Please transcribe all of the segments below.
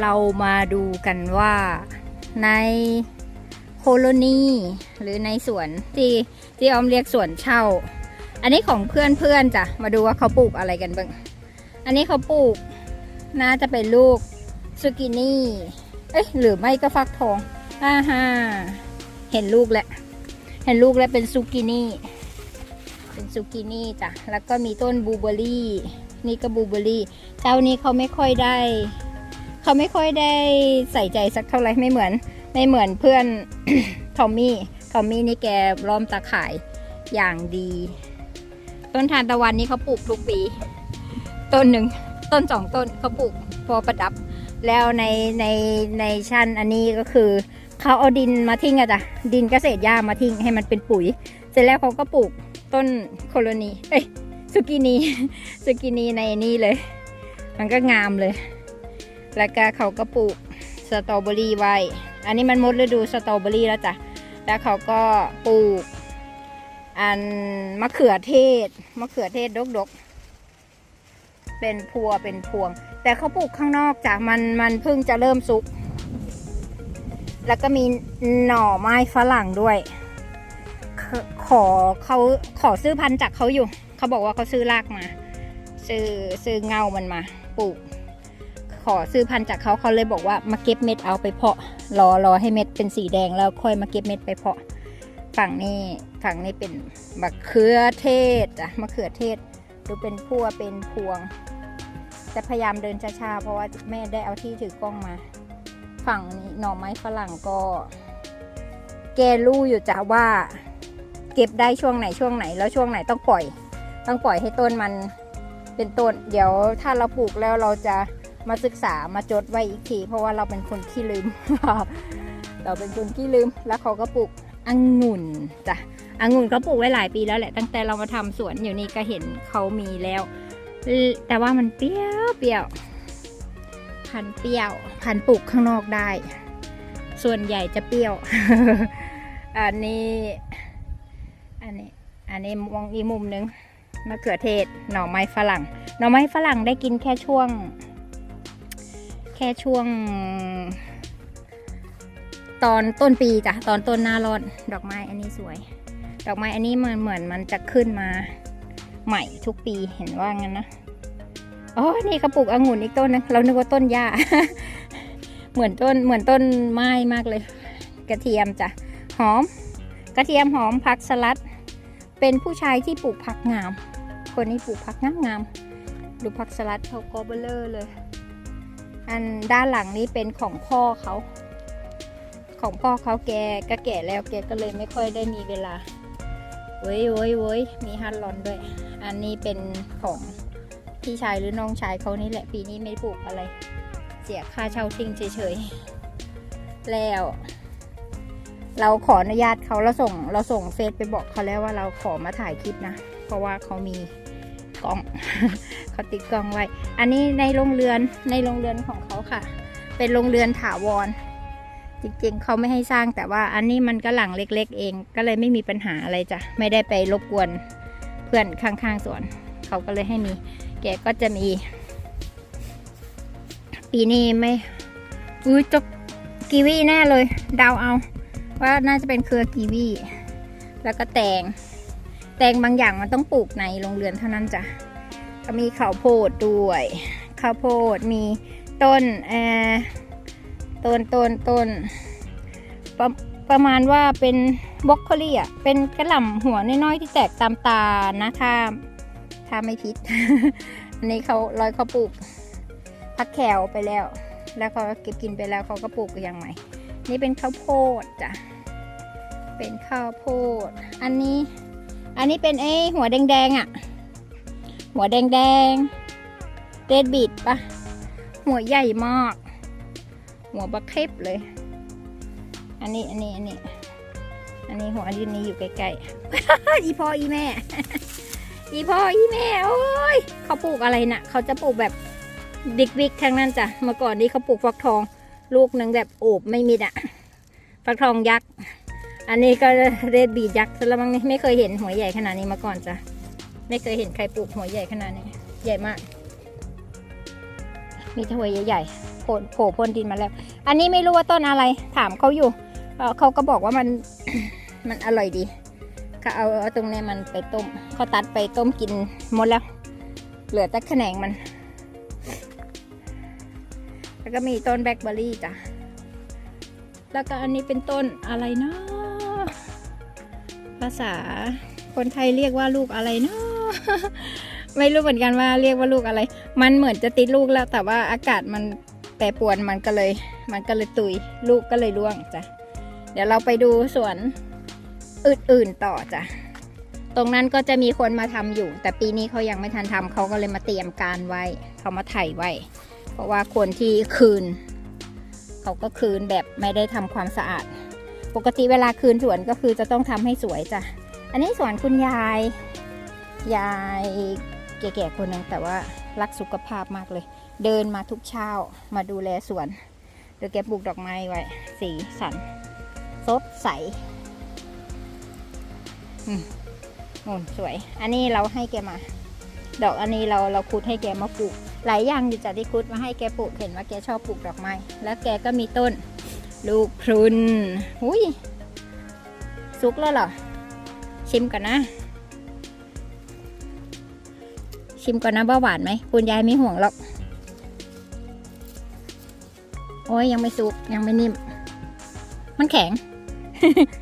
เรามาดูกันว่าในโคโลนีหรือในสวนที่ที่ออมเรียกสวนเช่า อันนี้ของเพื่อนเพื่อนๆจ้ะมาดูว่าเขาปลูกอะไรกันบ้าง อันนี้เขาปลูกน่าจะเป็นลูกซูกินี่เอ้ยหรือไม่ก็ฟักทองอ่าฮะเห็นลูกแล้วเห็นลูกแล้วเป็นซูกินี่เป็นซูกินี่จ้ะแล้วก็มีต้นบูเบอร์รี่ นี่ก็บูเบอร์รี่ เจ้านี้เขาไม่ค่อยได้ เขาไม่ค่อยได้ใส่ใจสักเท่าไหร่ไม่เหมือน ไม่เหมือนเพื่อนทอมมี่ทอมมี่นี่แกล้อมตาข่ายอย่างดี ต้นทานตะวันนี่เขาปลูกทุกปี ต้นหนึ่งต้นสองต้นเขาปลูกพอประดับ แล้วในในในชั้นอันนี้ก็คือเขาเอาดินมาทิ้งอะจ้ะดินเกษตรหญ้ามาทิ้งให้มันเป็นปุ๋ย เสร็จแล้วเขาก็ปลูกต้นโคโลนีเอ้ยสุกินีสุกินีในนี้เลย มันก็งามเลย แล้วก็เขาก็ปลูกสตรอเบอรี่ไว้ อันนี้มันหมดฤดูสตรอเบอรี่แล้วจ้ะ แล้วเขาก็ปลูก อันมะเขือเทศ มะเขือเทศดกๆ เป็นพัวเป็นพวง แต่เขาปลูกข้างนอกจ้ะ มันมันเพิ่งจะเริ่มสุก แล้วก็มีหน่อไม้ฝรั่งด้วยขขอเขาขอซื้อพันธุ์จากเขาอยู่ เขาบอกว่าเขาซื้อรากมา ซื้อซื้อเงามันมา ปลูก ขอซื้อพันธุ์จากเขาเขาเลยบอกว่ามาเก็บเม็ดเอาไปเพาะรอรอให้เม็ดเป็นสีแดงแล้วค่อยมาเก็บเม็ดไปเพาะ ฝั่งนี้ฝั่งนี้เป็นมะเขือเทศอะมะเขือเทศดูเป็นพัวเป็นพวงแต่พยายามเดินช้าๆเพราะว่าแม่ได้เอาที่ถือกล้องมา ฝั่งนี้หน่อไม้ฝรั่งก็ แกรู้อยู่จ้ะว่า เก็บได้ช่วงไหนช่วงไหน แล้วช่วงไหนต้องปล่อย ต้องปล่อยให้ต้นมันเป็นต้น เดี๋ยวถ้าเราปลูกแล้วเราจะ มาศึกษามาจดไว้อีกที เพราะว่าเราเป็นคนขี้ลืม เราเป็นคนขี้ลืม แล้วเขาก็ปลูกองุ่นจ้ะองุ่นเขาปลูกไว้หลายปีแล้วแหละ ตั้งแต่เรามาทำสวนอยู่นี่ก็เห็นเขามีแล้ว แต่ว่ามันเปรี้ยวเปรี้ยว พันเปรี้ยวพันปลูกข้างนอกได้ ส่วนใหญ่จะเปรี้ยว อันนี้ อันนี้ อันนี้มองอีมุมนึงมะเขือเทศ หน่อไม้ฝรั่ง หน่อไม้ฝรั่งได้กินแค่ช่วง ค่ช่วง ตอนต้นปีจ้ะตอนต้นหน้าร้อนดอกไม้อันนี้สวย ดอกไม้อันนี้มันเหมือนมันจะขึ้นมาใหม่ทุกปีเห็นว่างั้นนะอ๋อนี่เขาปลูกองุ่นอีกต้นนึงเรานึกว่าต้นหญ้าเหมือนต้นเหมือนต้นไม้มากเลย กระเทียมจ้ะหอม กระเทียมหอมผักสลัด เป็นผู้ชายที่ปลูกผักงาม คนนี้ปลูกผักงามงามดูผักสลัดเขาก็เบลเลอร์เลย อันด้านหลังนี้เป็นของพ่อเขา ของพ่อเขาแกก็แก่แล้วแกก็เลยไม่ค่อยได้มีเวลาเว้ยเว้ยเว้ยมีฮันลอนด้วย อันนี้เป็นของพี่ชายหรือน้องชายเขานี่แหละปีนี้ไม่ปลูกอะไร เสียค่าเช่าทิ้งเฉยๆ แล้ว เราขออนุญาตเขาเราส่งเราส่งเฟซไปบอกเขาแล้วว่าเราขอมาถ่ายคลิปนะ เพราะว่าเขามีกล้อง เขาติดกล้องไว้ อันนี้ในโรงเรือนในโรงเรือนของเขาค่ะ เป็นโรงเรือนถาวร จริงๆเขาไม่ให้สร้างแต่ว่าอันนี้มันก็หลังเล็ก ๆ เอง ก็เลยไม่มีปัญหาอะไรจ้ะไม่ได้ไปรบกวนเพื่อนข้างๆสวนเขาก็เลยให้มี แกก็จะมี ปีนี้ไม่อุ้ยจกกีวีแน่เลยเดาเอา ว่าน่าจะเป็นเครือกีวีแล้วก็แตง แตงบางอย่างมันต้องปลูกในโรงเรือนเท่านั้นจ้ะ ก็มีข้าวโพดด้วย ข้าวโพดมีต้นเอ่อต้นต้นต้นประประมาณว่าเป็นบล็อกโคลี่อะเป็นกระหล่ำหัวน้อยๆที่แตกตามตานะถ้าถ้าไม่ผิดอันนี้เขาลอยเขาปลูกพักแขวไปแล้ว แล้วเขาเก็บกินไปแล้วเขาก็ปลูกอย่างใหม่ นี่เป็นข้าวโพดจ้ะเป็นข้าวโพด อันนี้ อันนี้เป็นไอ้หัวแดงๆอะ่ะ หัวแดงๆเรดบีดปะหัวใหญ่มาก หัวบักเคบเลย อันนี้อันนี้อันนี้ อันนี้หัวยืนนี้อยู่ใกล้ๆอีพ่ออีแม่ อีพ่ออีแม่โอ้ยเขาปลูกอะไรนะ่ะ เขาจะปลูกแบบดิกวิกทั้งนั้นจ้ะเมื่อก่อนนี้เขาปลูกฟักทอง ลูกหนึ่งแบบโอบไม่มิดอะฟักทองยักษ์อันนี้ก็เรดบีดยักษ์ซะแล้วมั้งนี่ไม่เคยเห็นหัวใหญ่ขนาดนี้มาก่อนจ้ะ ไม่เคยเห็นใครปลูกหัวใหญ่ขนาดนี้ ใหญ่มาก มีถ้วใหญ่ๆโผล่โผล่พ้นดินมาแล้ว อันนี้ไม่รู้ว่าต้นอะไร ถามเขาอยู่เขาก็บอกว่ามัน มันอร่อยดีก็เอาเอาตรงนี้มันไปต้มเขาตัดไปต้มกินหมดแล้ว เหลือแต่แขนงมัน แล้วก็มีต้นแบล็คเบอร์รี่จ้ะ แล้วก็อันนี้เป็นต้นอะไรเนาะภาษาคนไทยเรียกว่าลูกอะไรเนาะ ไม่รู้เหมือนกันว่าเรียกว่าลูกอะไร มันเหมือนจะติดลูกแล้ว แต่ว่าอากาศมันแปรปรวนมันก็เลย มันก็เลยตุยลูกก็เลยร่วงจ้ะเดี๋ยวเราไปดูสวนอื่นๆต่อจ้ะตรงนั้นก็จะมีคนมาทำอยู่ แต่ปีนี้เขายังไม่ทันทำเขาก็เลยมาเตรียมการไว้เขามาไถ่ไว้ เพราะว่าคนที่คืนเขาก็คืนแบบไม่ได้ทำความสะอาด ปกติเวลาคืนสวนก็คือจะต้องทำให้สวยจ้ะอันนี้สวนคุณยาย ยายแก่ๆคนหนึงแต่ว่ารักสุขภาพมากเลย เดินมาทุกเช้ามาดูแลสวนเดี๋ยวแกปลูกดอกไม้ไว้ สีสันสดใสอืมนู่นสวย อันนี้เราให้แกมา ดอกอันนี้เราเราคุดให้แกมาปลูก หลายอย่างอยู่จากที่คุดมาให้แกปลูกเห็นว่าแกชอบปลูกดอกไม้ แล้วแกก็มีต้น ลูกพรุนหุยสุกแล้วเหรอ ชิมก่อนนะ ชิมก่อนนะว่าหวานไหมคุณยายไม่ห่วงหรอก โอ้ยยังไม่สุกยังไม่นิ่ม มันแข็ง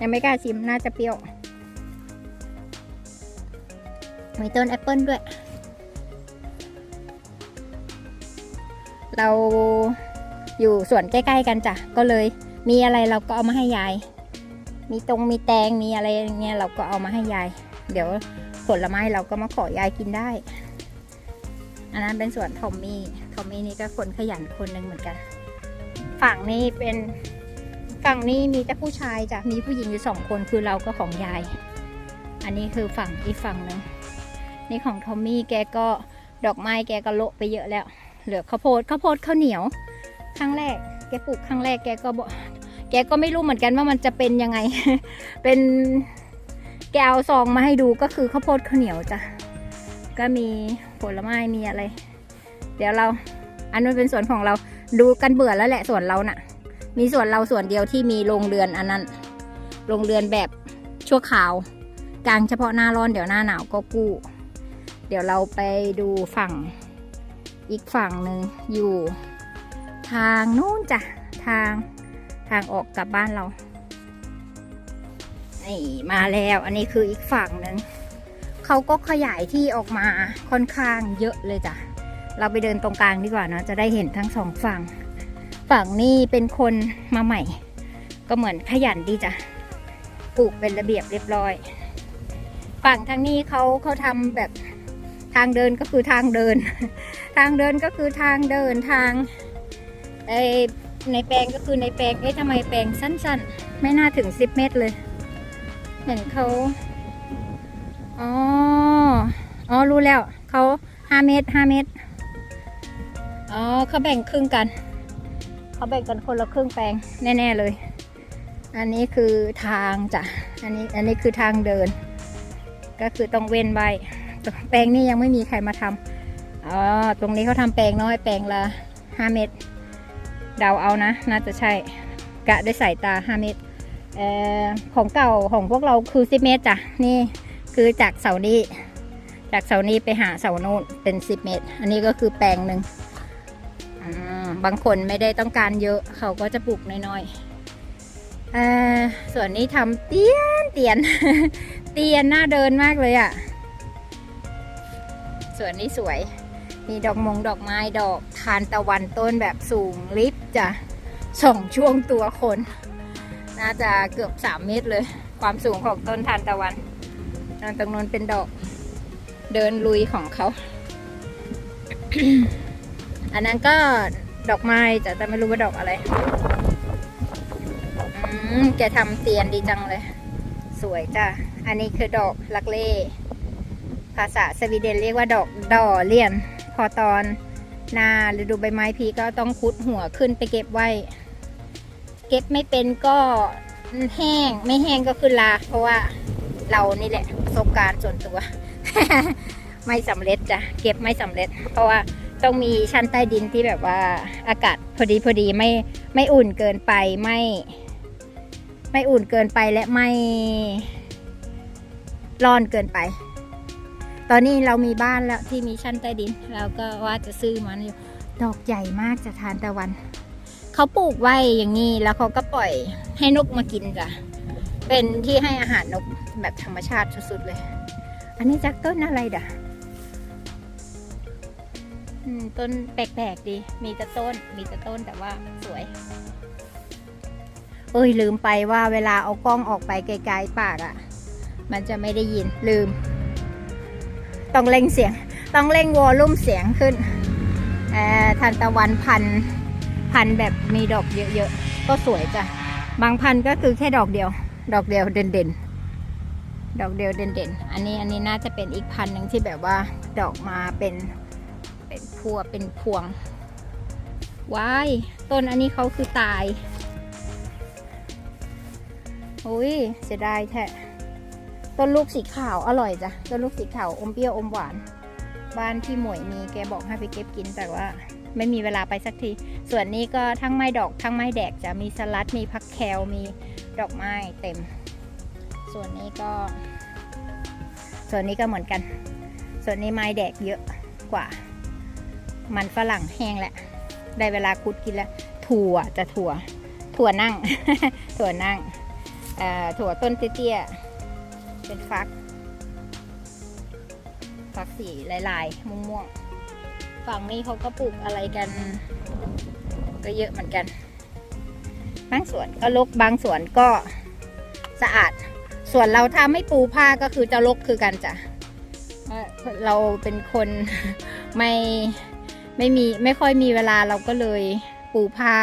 ยังไม่กล้าชิมน่าจะเปรี้ยว มีต้นแอปเปิลด้วย เราอยู่สวนใกล้ ๆ กันจ้ะ ก็เลยมีอะไรเราก็เอามาให้ยาย มีตรงมีแตงมีอะไรอย่างเงี้ยเราก็เอามาให้ยาย เดี๋ยวผลไม้เราก็มาขอยายกินได้ อันนั้นเป็นสวนทอมมี่ทอมมี่นี่ก็คนขยันคนหนึ่งเหมือนกัน ฝั่งนี้เป็นฝั่งนี้มีแต่ผู้ชายจ้ะมีผู้หญิงอยู่สองคนคือเราก็ของยาย อันนี้คือฝั่งอีกฝั่งหนึ่งนี่ของทอมมี่แกก็ดอกไม้แกก็โละไปเยอะแล้ว เหลือข้าวโพดข้าวโพดข้าวเหนียวครั้งแรก แกปลูกครั้งแรกแกก็บอกแกก็ไม่รู้เหมือนกันว่ามันจะเป็นยังไง เป็นแกเอาซองมาให้ดูก็คือข้าวโพดข้าวเหนียวจ้ะก็มี ผลไม้มีอะไร เดี๋ยวเรา อันนั้นเป็นสวนของเราดูกันเบื่อแล้วแหละสวนเราน่ะ มีสวนเราส่วนเดียวที่มีโรงเรือนอันนั้นโรงเรือนแบบชั่วคราวกลางเฉพาะหน้าร้อนเดี๋ยวหน้าหนาวก็กู้ เดี๋ยวเราไปดูฝั่งอีกฝั่งหนึ่งอยู่ ทางนู้นจ้ะทางทางออกกลับบ้านเรา นี่มาแล้วอันนี้คืออีกฝั่งหนึ่ง เขาก็ขยายที่ออกมาค่อนข้างเยอะเลยจ้ะ เราไปเดินตรงกลางดีกว่าเนะจะได้เห็นทั้งสองฝั่ง ฝั่งนี้เป็นคนมาใหม่ ก็เหมือนขยันดีจ้ะปลูกเป็นระเบียบเรียบร้อย ฝั่งทางนี้เขาเขาทำแบบทางเดินก็คือทางเดิน ทางเดินก็คือทางเดินทางไอในแปลงก็คือในแปลงเอ๊ะทำไมแปลงสั้น ๆ ไม่น่าถึง 10 เมตรเลย เห็นเขา อ๋อ อ๋อ รู้แล้ว เขา5เมตร5เมตร อ๋อ เขาแบ่งครึ่งกัน เขาแบ่งกันคนละครึ่งแปลงแน่ ๆ เลย อันนี้คือทางจ้ะ อันนี้ อันนี้คือทางเดิน ก็คือต้องเว้นไว้แปลงนี้ยังไม่มีใครมาทำอ๋อ ตรงนี้เขาทำแปลงน้อย แปลงละห้าเมตร เดาเอานะ น่าจะใช่ กะด้วยสายตาห้าเมตรเอ่อของเก่าของพวกเราคือสิบเมตรจ้ะ นี่ คือจากเสานี้ จากเสานี้ไปหาเสาโน้นเป็นสิบเมตร อันนี้ก็คือแปลงหนึ่งบางคนไม่ได้ต้องการเยอะเขาก็จะปลูกน้อยๆส่วนนี้ทำเตียนเตียน เตียนน้าเดินมากเลยอะ่ะส่วนนี้สวย มีดอกมงดอกไม้ดอกทานตะวันต้นแบบสูงลิฟต์จ้ะส่องช่วงตัวคน น่าจะเกือบสามเมตรเลย ความสูงของต้นทานตะวัน นั่นตรงนู้นเป็นดอกเดินลุยของเขา อันนั้นก็ดอกไม้จ้ะแต่ไม่รู้ว่าดอกอะไร อืมแกทำเตียนดีจังเลย สวยจ้ะ อันนี้คือดอกลักเล่ ภาษาสวีเดนเรียกว่าดอกดอเลียน พอตอนหนาฤดูใบไม้ผลิก็ต้องคุดหัวขึ้นไปเก็บไว้ เก็บไม่เป็นก็แห้ง ไม่แห้งก็คือลา เพราะว่าเรานี่แหละ ประสบการณ์ส่วนตัว ไม่สำเร็จจ้ะเก็บไม่สำเร็จ เพราะว่าต้องมีชั้นใต้ดินที่แบบว่าอากาศพอดีพอดีไม่ไม่อุ่นเกินไปไม่ ไม่อุ่นเกินไปและไม่ร้อนเกินไป ตอนนี้เรามีบ้านแล้วที่มีชั้นใต้ดินเราก็ว่าจะซื้อมันอยู่ดอกใหญ่มากจะทานตะวัน เขาปลูกไว้อย่างนี้แล้วเขาก็ปล่อยให้นกมากินจ้ะ เป็นที่ให้อาหารนกแบบธรรมชาติสุดๆเลย อันนี้จากต้นอะไรด่ะต้นแปลกๆดี มีแต่ต้น มีแต่ต้นแต่ว่าสวย เอ้ยลืมไปว่าเวลาเอากล้องออกไปไกลๆปากอะ่ะ มันจะไม่ได้ยินลืม ต้องเล่งเสียง ต้องเล่งวอลลุ่มเสียงขึ้นทานตะวันพันพันแบบมีดอกเยอะๆ ก็สวยจ้ะ บางพันก็คือแค่ดอกเดียว ดอกเดียวเด่นๆดอกเดียวเด่นๆอันนี้อันนี้น่าจะเป็นอีกพันหนึ่งที่แบบว่าดอกมาเป็นเป็นพวเป็นพวงว้ายต้นอันนี้เขาคือตายอุ้ยเสียดายแท้ต้นลูกสีขาวอร่อยจ้ะต้นลูกสีขาวอมเปรี้ยวอมหวาน บ้านพี่หมวยมีแกบอกให้ไปเก็บกินแต่ว่าไม่มีเวลาไปสักที ส่วนนี้ก็ทั้งไม้ดอกทั้งไม้แดกจะมีสลัดมีพักแคลมี ดอกไม้เต็ม ส่วนนี้ก็ ส่วนนี้ก็เหมือนกัน ส่วนนี้ไม้แดกเยอะกว่า มันฝรั่งแห้งแหละได้เวลาคุดกินแล้ว ถั่วจะถั่ว ถั่วนั่ง ถั่วนั่งถั่วต้นเตี้ยๆเป็นฟัก ฟักสีลายๆ ม่วงๆ ฝั่งนี้เขาก็ปลูกอะไรกัน ก็เยอะเหมือนกัน บางสวนก็รกบางสวนก็สะอาด ส่วนเราถ้าไม่ปูผ้าก็คือจะรกคือกันจ้ะเราเป็นคนไม่ไม่มีไม่ค่อยมีเวลาเราก็เลยปูผ้า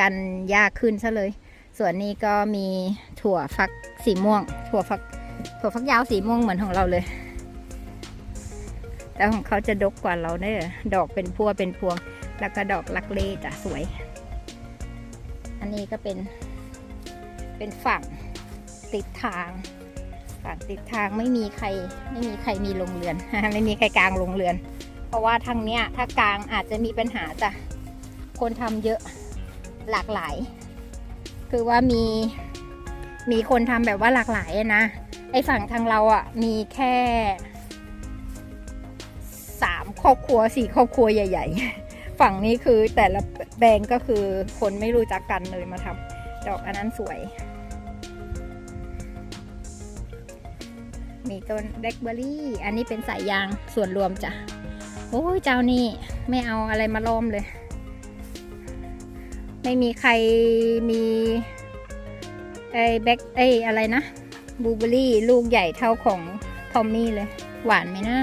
กันยากขึ้นซะเลย ส่วนนี้ก็มีถั่วฟักสีม่วง ถั่วฟักถั่วฟักยาวสีม่วงเหมือนของเราเลย แต่ของเขาจะดกกว่าเราเนี่ยดอกเป็นพัวเป็นพวง แล้วก็ดอกลักเล่จ้ะสวย อันนี้ก็เป็น เป็นฝั่งติดทางฝั่งติดทางไม่มีใครไม่มีใครมีโรงเรือน ไม่มีใครกลางโรงเรือน เพราะว่าทางเนี้ยถ้ากลางอาจจะมีปัญหาจ้ะคนทำเยอะหลากหลาย คือว่ามีมีคนทำแบบว่าหลากหลายนะไอฝั่งทางเราอะมีแค่สามครอบครัวสี่ครอบครัวใหญ่ ๆ ฝั่งนี้คือแต่ละแบรนด์ก็คือคนไม่รู้จักกันเลยมาทำดอกอันนั้นสวย มีต้นแบล็คเบอร์รี่ อันนี้เป็นสายยางส่วนรวมจ้ะ โอ้ยเจ้านี่ไม่เอาอะไรมาล้อมเลย ไม่มีใครมีไอ้แบ็คไอ้อะไรนะบลูเบอร์รี่ลูกใหญ่เท่าของทอมมี่เลย หวานไหมนะ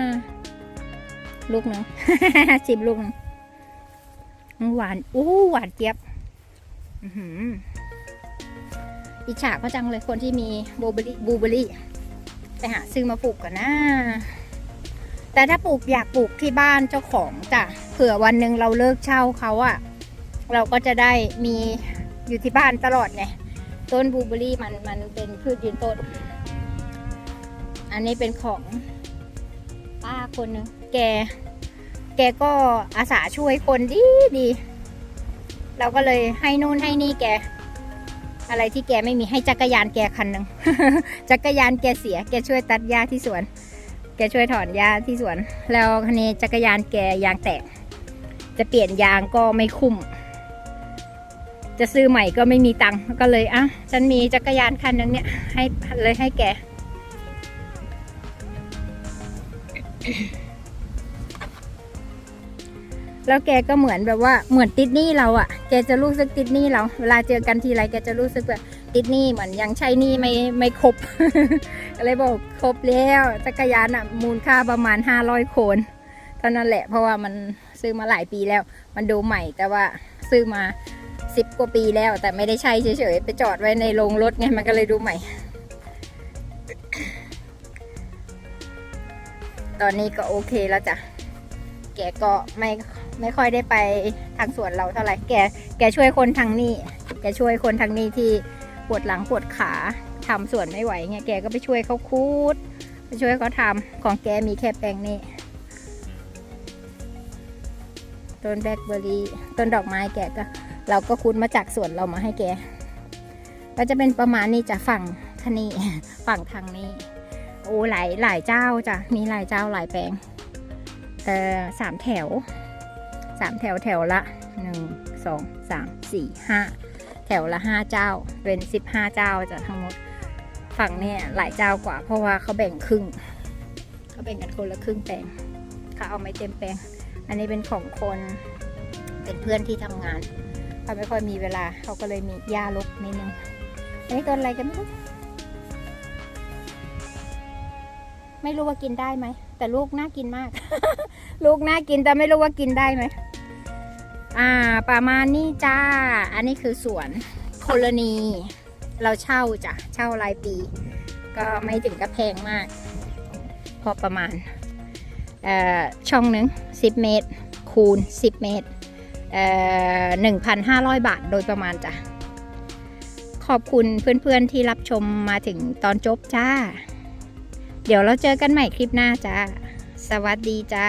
ลูกหนึ่งชิมลูกนึง หวานอู้หวานเจี๊ยบอื้อหืออิจฉาเขาจังเลยคนที่มีบูเบอร์รี่บูเบอรี่ไปหาซื้อมาปลูกกันนะ แต่ถ้าปลูกอยากปลูกที่บ้านเจ้าของจ้ะเผื่อวันหนึ่งเราเลิกเช่าเขาอะเราก็จะได้มีอยู่ที่บ้านตลอดไงต้นบูเบอร์รี่มันมันเป็นพืชยืนต้น อันนี้เป็นของป้าคนหนึ่งแก แกก็อาสาช่วยคนดีดี เราก็เลยให้นู่นให้นี่แก อะไรที่แกไม่มีให้จักรยานแกคันหนึ่งจักรยานแกเสีย แกช่วยตัดหญ้าที่สวน แกช่วยถอนหญ้าที่สวน แล้วคันนี้จักรยานแกยางแตก จะเปลี่ยนยางก็ไม่คุ้ม จะซื้อใหม่ก็ไม่มีตังค์ ก็เลยอะฉันมีจักรยานคันหนึงเนี่ย ให้เลยให้แก แล้วแกก็เหมือนแบบว่าเหมือนติดหนี้เราอะ่ะ แกจะรู้สึกติดหนี้เรา เวลาเจอกันทีไรแกจะรู้สึกแบบติดหนี้เหมือนยังใช้หนี้ไม่ไม่ครบก็เลยบอกครบแล้วจักรยานอะ่ะมูลค่าประมาณห้าร้อยโคนเท่านั้นแหละเพราะว่ามันซื้อมาหลายปีแล้ว มันดูใหม่แต่ว่าซื้อมาสิบกว่าปีแล้ว แต่ไม่ได้ใช้เฉยๆไปจอดไว้ในโรงรถไงมันก็เลยดูใหม่ ตอนนี้ก็โอเคแล้วจ้ะ แกก็ไม่ไม่ค่อยได้ไปทางสวนเราเท่าไหร่แกแกช่วยคนทางนี้ แกช่วยคนทางนี้ที่ปวดหลังปวดขาทำสวนไม่ไหวเงี้ยแกก็ไปช่วยเขาคูดไปช่วยเขาทำของแกมีแค่แปลงนี้ต้นแบล็คเบอร์รี่ต้นดอกไม้แกก็ เราก็คุดมาจากสวนเรามาให้แก ก็จะเป็นประมาณนี้จะฝั่งทางนี้ฝั่งทางนี้ โอ้หลายหลายเจ้าจ้ะมีหลายเจ้าหลายแปลง อ่อสามแถวสามแถวแถวละหนึ่งสองสามสี่ห้าแถวละห้าเจ้า เป็นสิบห้าเจ้าจะทั้งหมดฝั่งเนี่ยหลายเจ้ากว่า เพราะว่าเขาแบ่งครึ่งเขาแบ่งกันคนละครึ่งแปลงเขาเอาไม่เต็มแปลง อันนี้เป็นของคนเป็นเพื่อนที่ทำงานเขาไม่ค่อยมีเวลาเขาก็เลยมีหญ้าลกนิดนึงอันนี้ต้นอะไรกันไม่รู้ไม่รู้ว่ากินได้ไหม แต่ลูกน่ากินมาก ลูกน่ากินแต่ไม่รู้ว่ากินได้ไหมอ่า ประมาณนี้จ้า อันนี้คือสวนโคลนี เราเช่าจ้ะ เช่ารายปี ก็ไม่ถึงกับแพงมาก พอประมาณ เอ่อ ช่องหนึ่ง10 เมตร คูณ 10 เมตร เอ่อ 1,500 บาทโดยประมาณจ้ะ ขอบคุณเพื่อนๆที่รับชมมาถึงตอนจบจ้า เดี๋ยวเราเจอกันใหม่คลิปหน้าจ้า สวัสดีจ้า